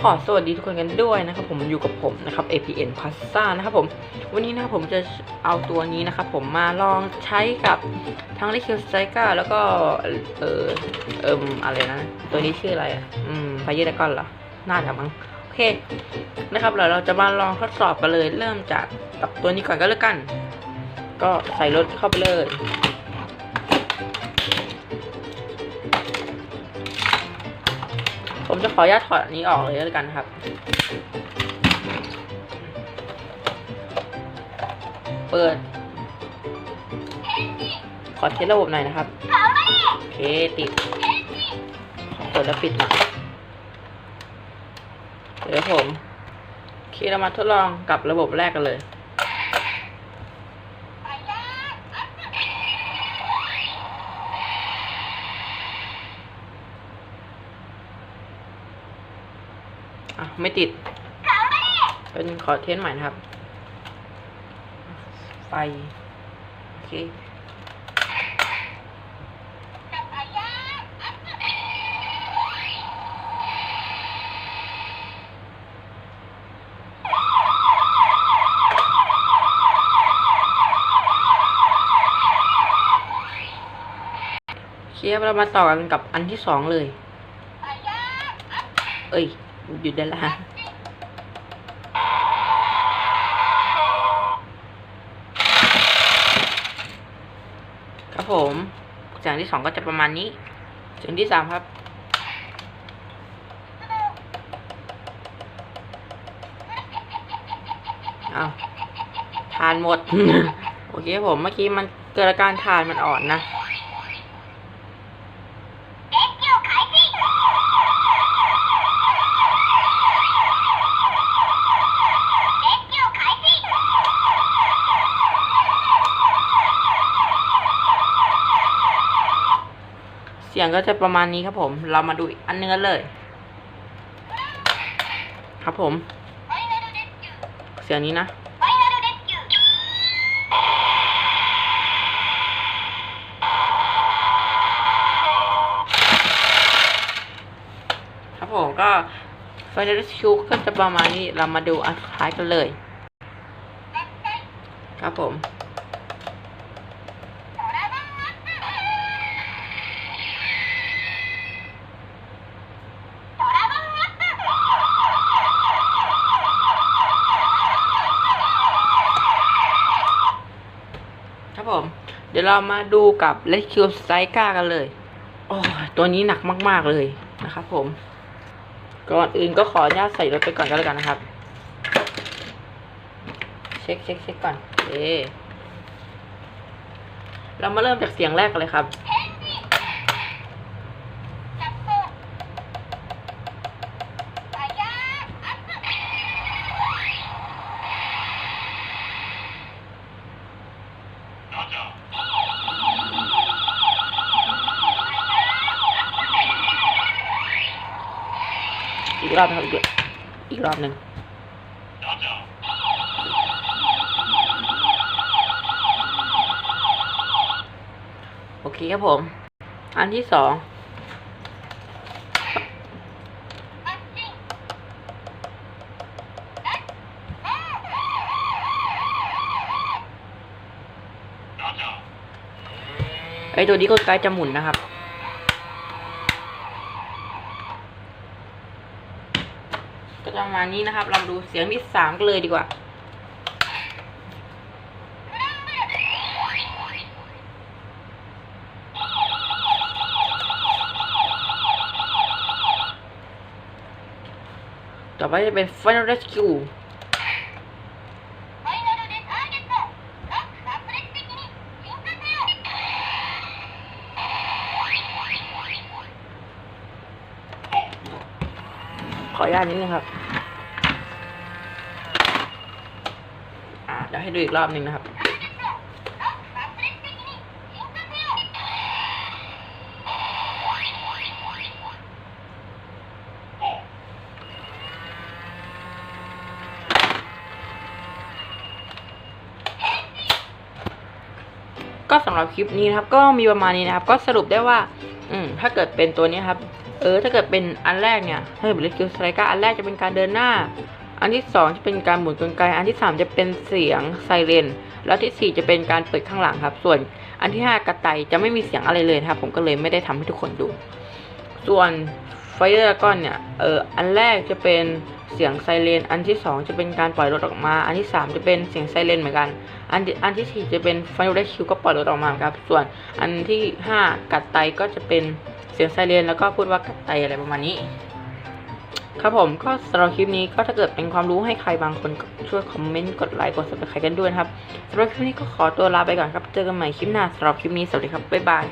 ขอสวัสดีทุกคนกันด้วยนะครับผมอยู่กับผมนะครับ APN Pasta นะครับผมวันนี้นะครับผมจะเอาตัวนี้นะครับผมมาลองใช้กับทั้ง l i q u i d s t r i k e r แล้วก็เออเอิมอะไรนะ ตัวนี้ชื่ออะไรอะอืมพายุตะก้อนเหรอน่าจะมั้งโอเคนะครับเราเราจะมาลองทดสอบกันเลย เริ่มจากกับตัวนี้ก่อนก็แล้วกัน ก็ใส่รถเข้าไปเลย ผมจะขออนุญาตถอดอันนี้ออกเลยแล้วกันครับเปิด ขอเทสระบบหน่อยนะครับ โอเค ติด เปิดแล้วปิดหน่อยเดี๋ยวผม โอเค เรามาทดลองกับระบบแรกกันเลย อะไม่ติด เป็นขอเทสใหม่นะครับ ไฟ โอเคเคครับเรามาต่อกันกับอันที่สองเลย เอ้ย หยุดได้ละครับผมเสียงที่สองก็จะประมาณนี้เสียงที่สามครับเอาทานหมด โอเคผมเมื่อกี้มันเกิดอาการทานมันอ่อนนะ สียงก็จะประมาณนี้ครับผม เรามาดูอันเนึงกันเลย ครับผม เสียงนี้นะ ครับผมก็ไฟเดอร์ชูก็จะประมาณนี้ เรามาดูอันท้ายกันเลย ครับผม ผม เดี๋ยวเรามาดูกับ r e s c u e s t r i k e r กันเลย โอ้ยตัวนี้หนักมาก ๆเลยนะครับผม ก่อนอื่นก็ขออนุญาตใส่รถไปก่อนก็แล้วกันนะครับ เช็คเช็คเช็คก่อนเอเรามาเริ่มจากเสียงแรกกันเลยครับ อีกรอบนะครับอีกอีกรอบหนึ่งโอเคครับผม อันที่สอง ไอตัวนี้ก็ใกล้จะหมุนนะครับ ก็จะประมาณนี้นะครับ เรามาดูเสียงที่สามกันเลยดีกว่าต่อไปจะเป็น Final Rescue ขออนุญาตนิดนึงครับอ่าเดี๋ยวให้ดูอีกรอบหนึ่งนะครับ ก็สำหรับคลิปนี้นะครับ ก็มีประมาณนี้นะครับ ก็สรุปได้ว่า ถ้าเกิดเป็นตัวนี้ครับ เออ ถ้าเกิดเป็นอันแรกเนี่ย ถ้าเกิดเป็นคิวสไลก้าอันแรกจะเป็นการเดินหน้า อันที่สองจะเป็นการหมุนกลไก อันที่สามจะเป็นเสียงไซเรน แล้วที่สี่จะเป็นการเปิดข้างหลังครับ ส่วนอันที่ห้ากระไตจะไม่มีเสียงอะไรเลยครับ ผมก็เลยไม่ได้ทำให้ทุกคนดู ส่วนไฟเดอร์ก้อนเนี่ย เออ อันแรกจะเป็น เสียงไซเรน อันที่สองจะเป็นการปล่อยรถออกมา อันที่สามจะเป็นเสียงไซเรนเหมือนกัน อันที่อันที่สี่จะเป็นไฟเดอร์คิวก็ปล่อยรถออกมาครับ ส่วนอันที่ห้ากัดไตก็จะเป็นเสียงไซเรนแล้วก็พูดว่ากัดไตอะไรประมาณนี้ ครับผมก็สำหรับคลิปนี้ก็ถ้าเกิดเป็นความรู้ให้ใครบางคนช่วยคอมเมนต์กดไลค์กด subscribe กันด้วยนะครับสำหรับคลิปนี้ก็ขอตัวลาไปก่อนครับเจอกันใหม่คลิปหน้าสำหรับคลิปนี้สวัสดีครับบ๊ายบาย